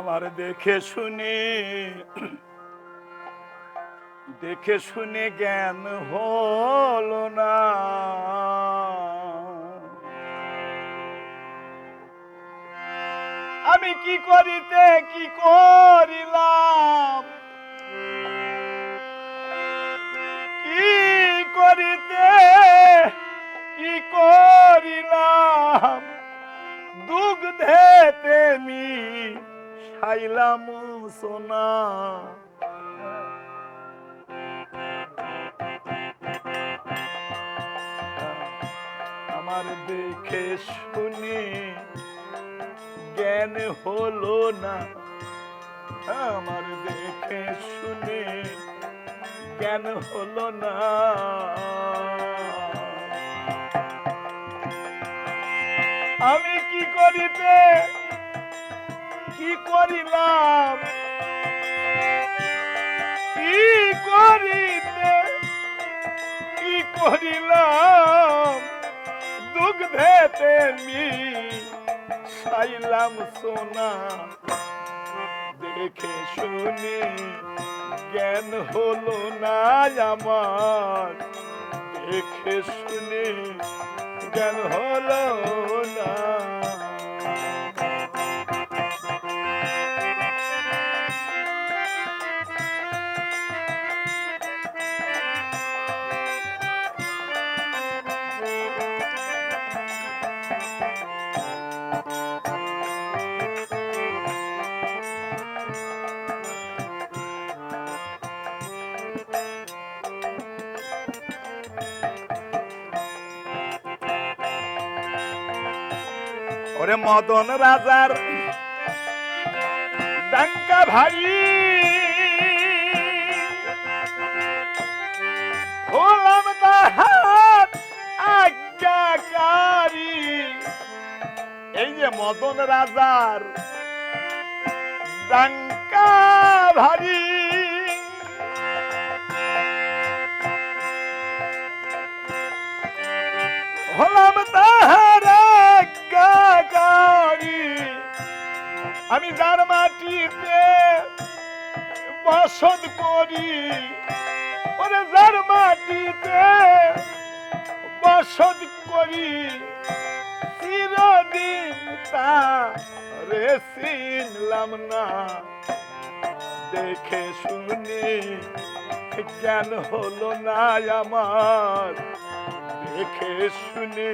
আমার দেখে শুনে দেখে শুনে জ্ঞান হলো না। আমি কি করিতে, কি করিলাম? কি করিতে, কি করিলাম? সাইলাম সোনা। আমার দেখে শুনে জ্ঞান হলো না। আমার দেখে শুনে জ্ঞান হলো না। আমি কি করিতে কি করিলাম? কি করিতে? কি করিলাম? দুগ্ধেতে মি সাইলাম সোনা। দেখে শুনে জ্ঞান হলো না আমার। দেখে শুনে জ্ঞান হলো না। ওরে মদন রাজার ডাঙ্কা ভাই। হলাম তাহার আজ্ঞাকারী এই যে মদন রাজার ডাঙ্কা ভারী হলাম আমি যার মাটিতে বসত করি, ওরে যার মাটিতে বসত করি, চিরদিন তারে চিনলাম না। দেখে শুনে জ্ঞান হলো না আমার। দেখে শুনে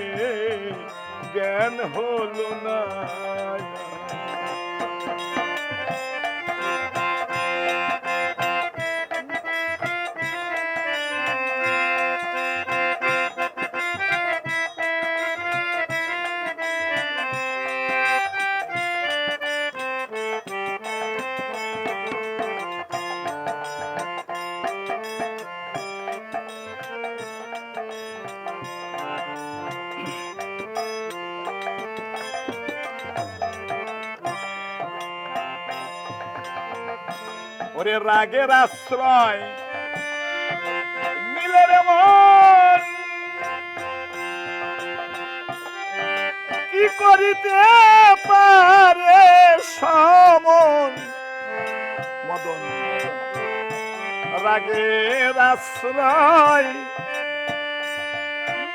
জ্ঞান হলো না। ওরে রাগের আশ্রয় নীলের মন। কি করিতে পারে সমন? মদন। রাগের আশ্রয়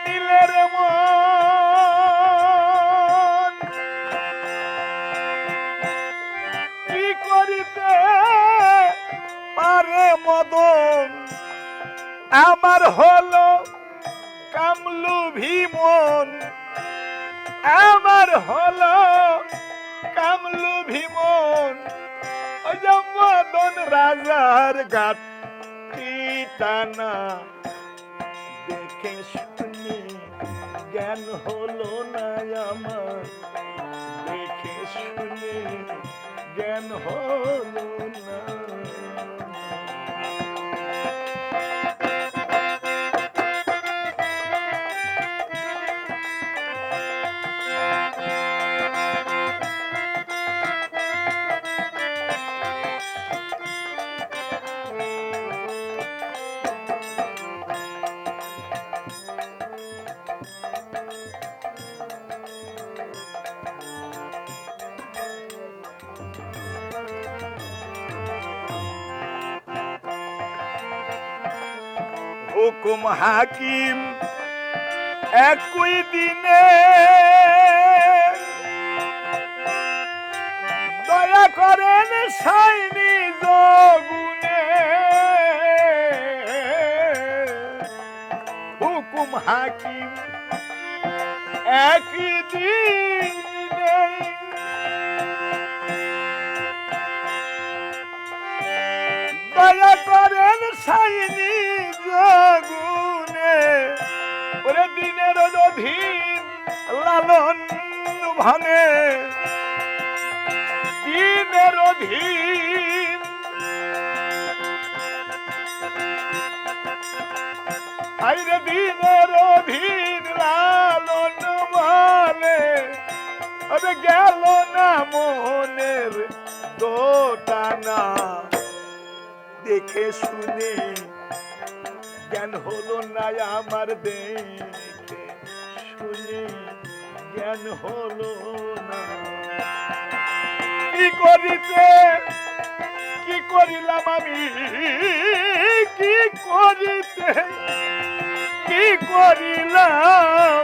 নীলের মন। আমার হলো কামলু ভীমন আমার হলো কামলু ভীমন মদন রাজার গাটি টানা দেখে শুনে জ্ঞান হলো না আমার। দেখে শুনে জ্ঞান হলো হুকুম হাকিম, একই দিনে দয়া করেন সাইনি জগুনে হুকুম হাকিম একই দিনে দয়া করেন সাইনি জগুনে ওরে দিনের অধীন লালন ভাঙে। দিনের অধীন। আইরে দিনের অধীন লালন বলে আরে গেল না মনের দোটানা, দেখে শুনে জ্ঞান হলো না আমার দেখে শুনে। জ্ঞান হলো না। কি করিতে? কি করিলাম আমি? কি করিতে? কি করিলাম?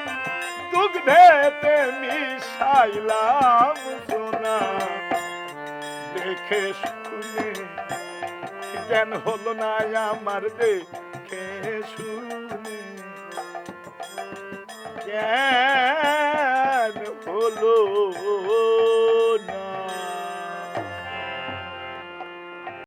দুগ্ধেতে মিশাইলাম সোনা। দেখে শুনে জ্ঞান হলো না আমার দেখে। শুনে জ্ঞান হলো